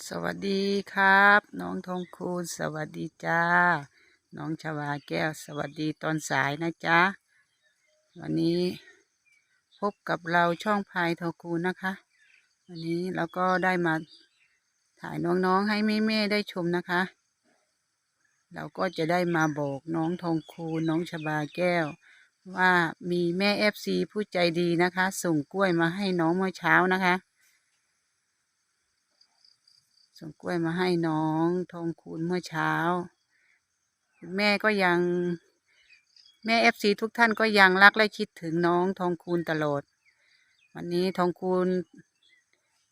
สวัสดีครับ น้องทองคูณสวัสดีจ้า น้องชวาแก้ว สวัสดีตอนสายนะจ๊ะ วันนี้พบกับเราช่องพายทองคูณนะคะ วันนี้เราก็ได้มาถ่ายน้องๆให้แม่ๆได้ชมนะคะ เราก็จะได้มาบอกน้องทองคูณน้องชบาแก้ว ว่ามีแม่เอฟซีผู้ใจดีนะคะ ส่งกล้วยมาให้น้องเมื่อเช้านะคะ ส่งกล้วยมาให้น้องทองคูณเมื่อเช้า แม่ก็ยัง แม่เอฟซีทุกท่านก็ยังรักและคิดถึงน้องทองคูณตลอด วันนี้ทองคูณ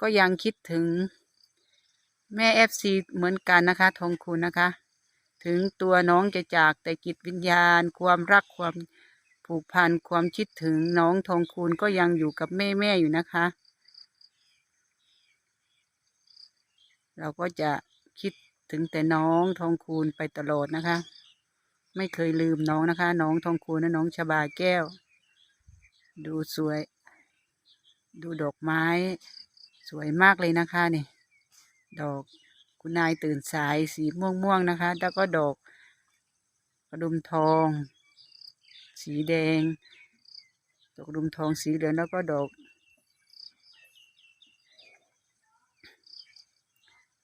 ก็ยังคิดถึง แม่เอฟซีเหมือนกันนะคะ ทองคูณนะคะ ถึงตัวน้องจะจากแต่จิตวิญญาณ ความรักความผูกพันความคิดถึงน้องทองคูณก็ยังอยู่กับแม่แม่อยู่นะคะ เราก็จะคิดถึงแต่น้องทองคูณไปตลอดนะคะ ไม่เคยลืมน้องนะคะ น้องทองคูณและน้องชบาแก้ว ดูสวย ดูดอกไม้ สวยมากเลยนะคะนี่ ดอกคุณนายตื่นสายสีม่วงม่วงๆนะคะ แล้วก็ดอกกระดุมทอง สีแดง ดอกกระดุมทองสีเหลืองแล้วก็ดอก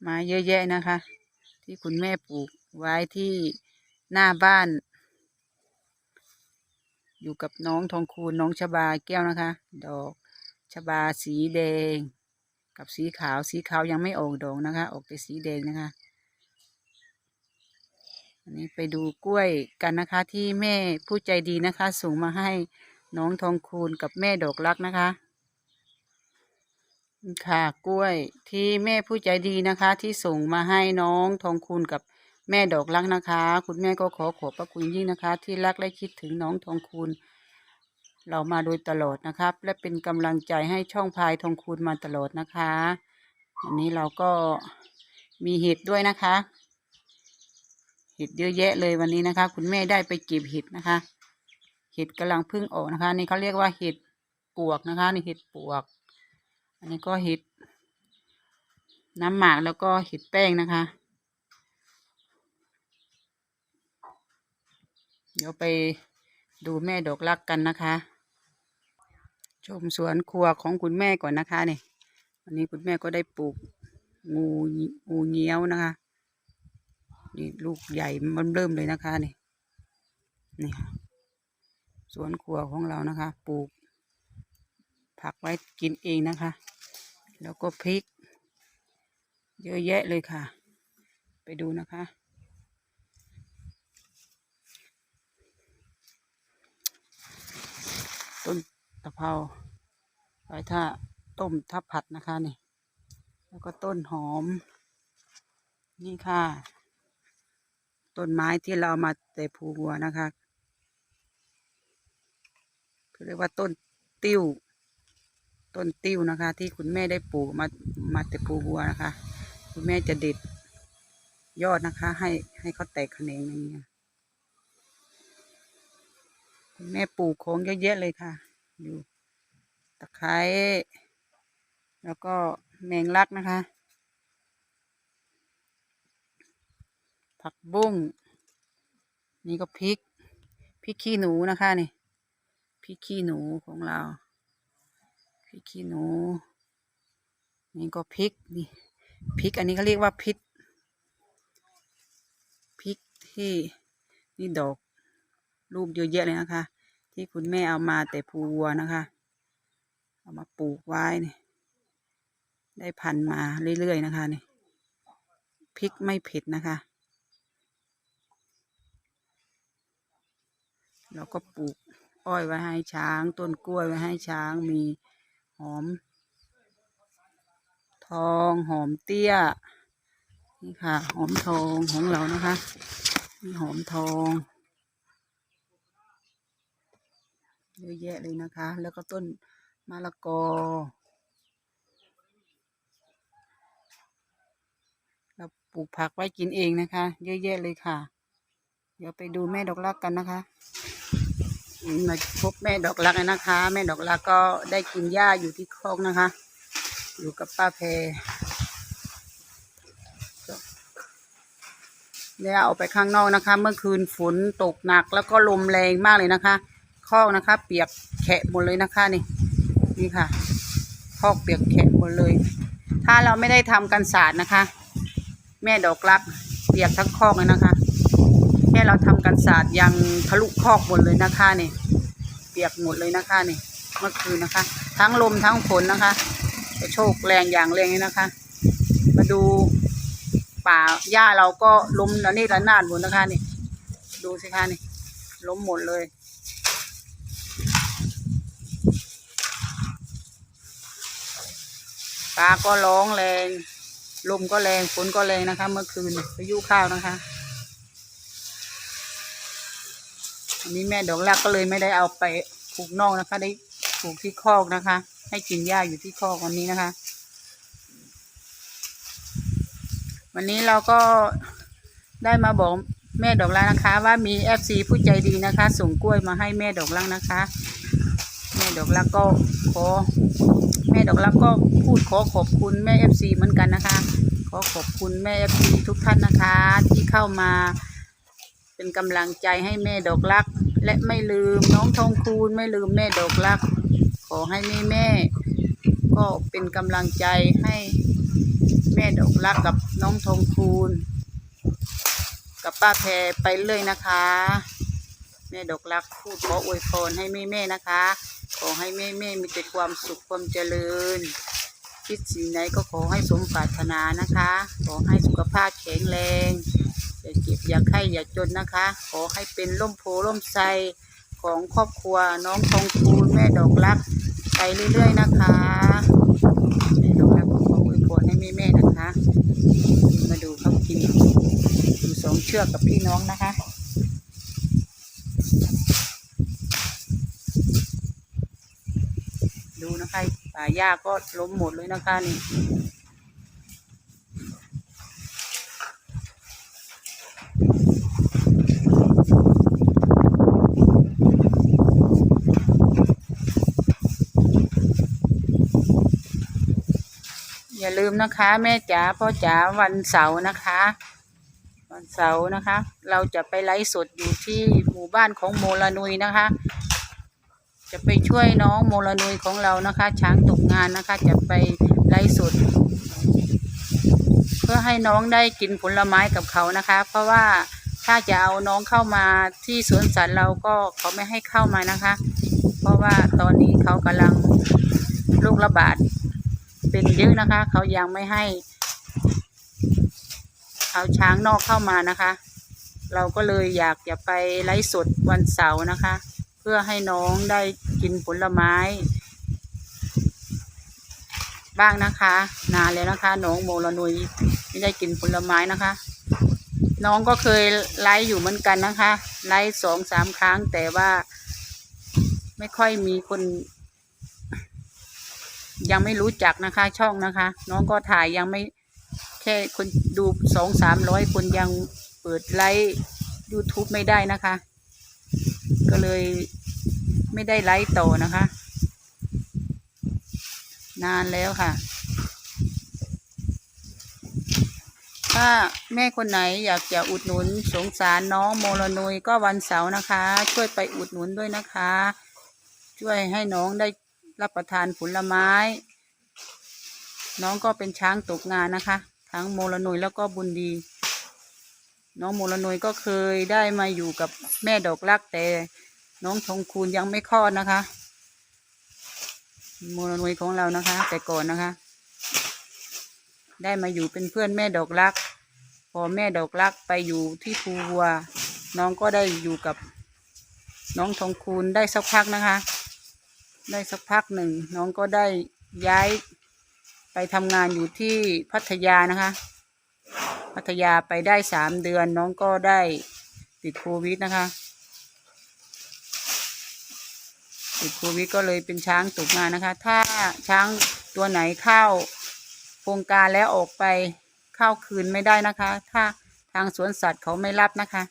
ไม้เยอะแยะนะคะ ที่คุณแม่ปลูกไว้ที่หน้าบ้าน อยู่กับน้องทองคูณน้องชบาแก้วนะคะ ดอกชบาสีแดง กับสีขาวสีขาวยังไม่ออกดอกนะคะ ออกแต่สีแดงนะคะอันนี้ไปดูกล้วยกันนะคะที่แม่ผู้ใจดีนะคะ ส่งมาให้น้องทองคูณกับแม่ดอกรักนะคะ ค่ะกล้วยที่แม่ผู้ใจดีนะคะ ที่ส่งมาให้น้องทองคูณกับแม่ดอกรักนะคะ คุณแม่ก็ขอขอบพระคุณยิ่งนะคะ ที่รักและคิดถึงน้องทองคูณเรามาโดยตลอดนะครับ และเป็นกำลังใจให้ช่องพายทองคูณมาตลอดนะคะอันนี้เราก็มีเห็ดด้วยนะคะ เห็ดเยอะแยะเลยวันนี้นะคะ คุณแม่ได้ไปเก็บเห็ดนะคะ เห็ดกำลังพึ่งออกนะคะ นี่เขาเรียกว่าเห็ดปวกนะคะ นี่เห็ดปวก อันนี้ก็เห็ด น้ำหมากแล้วก็เห็ดแป้งนะคะ เดี๋ยวไปดูแม่ดอกรักกันนะคะ ชมสวนครัวของคุณแม่ก่อนนะคะเนี่ยวันนี้คุณแม่ก็ได้ปลูกงูงูเงี้ยวนะคะนี่ลูกใหญ่มันเริ่มเลยนะคะนี่นี่สวนครัวของเรานะคะ ปลูก ผักไว้กินเองนะคะ แล้วก็พริก เยอะแยะเลยค่ะ ไปดูนะคะ ต้นตะเภาไว้ถ้าต้มถ้าผัดนะคะนี่ แล้วก็ต้นหอม นี่ค่ะ ต้นไม้ที่เราเอามาแต่ภูวัวนะคะเขาเรียกว่าต้นติ้ว ต้นติ้วนะคะ ที่คุณแม่ได้ปลูกมามาแต่ปูวัวนะคะ คุณแม่จะเด็ดยอดนะคะ ให้ให้เขาแตกแขนงอย่างเงี้ยคุณแม่ปลูกของเยอะแยะเลยค่ะอยู่ตะไคร้แล้วก็แมงลักนะคะ ผักบุ้งนี่ก็พริกพริกขี้หนูนะคะนี่พริกขี้หนูของเรา ริกขี้หนู นี่ก็พริกนี่พริกอันนี้เขาเรียกว่าพริกพริกที่นี่ดอกลูกเยอะแยะเลยนะคะ ที่คุณแม่เอามาแต่ภูวัวนะคะ เอามาปลูกไว้นี่ได้พันมาเรื่อยๆนะคะนี่พริกไม่เผ็ดนะคะเราก็ปลูกอ้อยไว้ให้ช้าง ต้นกล้วยไว้ให้ช้างมี หอม ทองหอมเตี้ย นี่ค่ะ หอมทองของเรานะคะนี่หอมทองเยอะแยะเลยนะคะ แล้วก็ต้นมะละกอ เราปลูกผักไว้กินเองนะคะ เยอะแยะเลยค่ะ เดี๋ยวไปดูแม่ดอกรักกันนะคะ มาพบแม่ดอกรักนะคะ แม่ดอกรักก็ได้กินหญ้าอยู่ที่คอกนะคะ อยู่กับป้าแพรแล้วออกไปข้างนอกนะคะ เมื่อคืนฝนตกหนักแล้วก็ลมแรงมากเลยนะคะ คอกนะคะ เปียกแฉะหมดเลยนะคะนี่ นี่ค่ะ คอกเปียกแฉะหมดเลย ถ้าเราไม่ได้ทำกันสาดนะคะ แม่ดอกรักเปียกทั้งคอกเลยนะคะ ค่เราทำกันศาสตร์ยังทะลุคอกหมดเลยนะคะนี่เปียกหมดเลยนะคะนี่เมื่อคืนนะคะ ทั้งลมทั้งฝนนะคะกระโชกแรงอย่างแรงเลยนะคะ มาดูป่าหญ้าเราก็ล้มแล้วนี่ระนาดหมดนะคะนี่ ดูสิคะนี่ล้มหมดเลยปลาก็ร้องแรง ลมก็แรงฝนก็แรงนะคะ เมื่อคืนพายุข้าวนะคะ อันนี้แม่ดอกลักก็เลยไม่ได้เอาไปผูกนอกนะคะ ได้ผูกที่คอกนะคะ ให้กินหญ้าอยู่ที่คอกวันนี้นะคะ วันนี้เราก็ได้มาบอกแม่ดอกลักนะคะ ว่ามีเอฟซีผู้ใจดีนะคะ ส่งกล้วยมาให้แม่ดอกลักนะคะ แม่ดอกลักก็ขอแม่ดอกลักก็พูดขอขอบคุณแม่เอฟซีเหมือนกันนะคะ ขอขอบคุณแม่เอฟซีทุกท่านนะคะ ที่เข้ามาเป็นกำลังใจให้แม่ดอกลัก และไม่ลืมน้องทองคูณไม่ลืมแม่ดอกลัก ขอให้แม่แม่ ก็เป็นกำลังใจให้แม่ดอกลักกับน้องทองคูณ กับป้าแพรไปเรื่อยนะคะ แม่ดอกลักพูดขออวยพรให้แม่แม่นะคะ ขอให้แม่แม่มีแต่ความสุขความเจริญคิดสิ่งไหนก็ขอให้สมปรารถนานะคะ ขอให้สุขภาพแข็งแรง อย่าเจ็บอย่าไข้อย่าจนนะคะ ขอให้เป็นร่มโพล่มไทรของครอบครัวน้องทองคูณแม่ดอกรักไปเรื่อยๆนะคะแม่ดอกรักขออวยพรให้แม่แม่ๆนะคะ มาดูเขากินอยู่สองเชือกกับพี่น้องนะคะดูนะคะป่าหญ้าก็ล้มหมดเลยนะคะนี่ อย่าลืมนะคะ แม่จ๋าพ่อจ๋าวันเสาร์นะคะ วันเสาร์นะคะ เราจะไปไลฟ์สดอยู่ที่หมู่บ้านของโมลนุยนะคะ จะไปช่วยน้องโมลนุยของเรานะคะ ช้างตกงานนะคะ จะไปไลฟ์สดเพื่อให้น้องได้กินผลไม้กับเขานะคะ เพราะว่าถ้าจะเอาน้องเข้ามาที่สวนสัตว์เราก็เขาไม่ให้เข้ามานะคะ เพราะว่าตอนนี้เขากำลังโรคระบาด เป็นเยอะนะคะ เขายังไม่ให้ เอาช้างนอกเข้ามานะคะ เราก็เลยอยากจะไปไลฟ์สดวันเสาร์นะคะ เพื่อให้น้องได้กินผลไม้ บ้างนะคะ นานแล้วนะคะ น้องโมลนุยไม่ได้กินผลไม้นะคะ น้องก็เคยไลฟ์อยู่เหมือนกันนะคะไลฟ์สองสามครั้งแต่ว่าไม่ค่อยมีคน ยังไม่รู้จักนะคะ ช่องนะคะ น้องก็ถ่ายยังไม่แค่คนดูสองสามร้อยคนยังเปิดไลฟ์ YouTube ไม่ได้นะคะ ก็เลยไม่ได้ไลฟ์ต่อนะคะ นานแล้วค่ะ ถ้าแม่คนไหนอยากจะอุดหนุนสงสารน้องโมลนุยก็วันเสาร์นะคะ ช่วยไปอุดหนุนด้วยนะคะ ช่วยให้น้องได้ รับประทานผลไม้ น้องก็เป็นช้างตกงานนะคะ ทั้งโมลนุยแล้วก็บุญดี น้องโมลนุยก็เคยได้มาอยู่กับแม่ดอกรักแต่น้องทองคูณยังไม่คลอดนะคะ โมลนุยของเรานะคะ แต่ก่อนนะคะ ได้มาอยู่เป็นเพื่อนแม่ดอกรัก พอแม่ดอกรักไปอยู่ที่ภูวัว น้องก็ได้อยู่กับน้องทองคูณได้สักพักนะคะ ได้สักพักหนึ่ง น้องก็ได้ย้ายไปทำงานอยู่ที่พัทยานะคะ พัทยาไปได้สามเดือน น้องก็ได้ติดโควิดนะคะ ติดโควิดก็เลยเป็นช้างตกงานนะคะ ถ้าช้างตัวไหนเข้าโครงการแล้วออกไปเข้าคืนไม่ได้นะคะ ถ้าทางสวนสัตว์เขาไม่รับนะคะ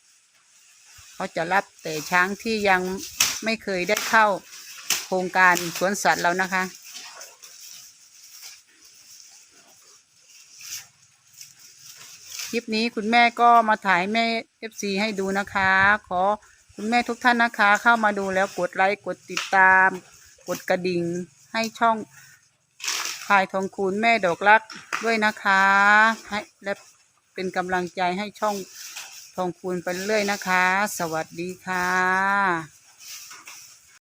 เขาจะรับแต่ช้างที่ยังไม่เคยได้เข้า รงการสวนสัตว์เรานะคะ คลิปนี้คุณแม่ก็มาถ่ายแม่เอฟซีให้ดูนะคะ ขอคุณแม่ทุกท่านนะคะ เข้ามาดูแล้วกดไลค์กดติดตาม กดกระดิ่งให้ช่องพายทองคูณแม่ดอกรักด้วยนะคะให้และเป็นกำลังใจให้ช่องทองคูณไปเรื่อยนะคะ สวัสดีค่ะ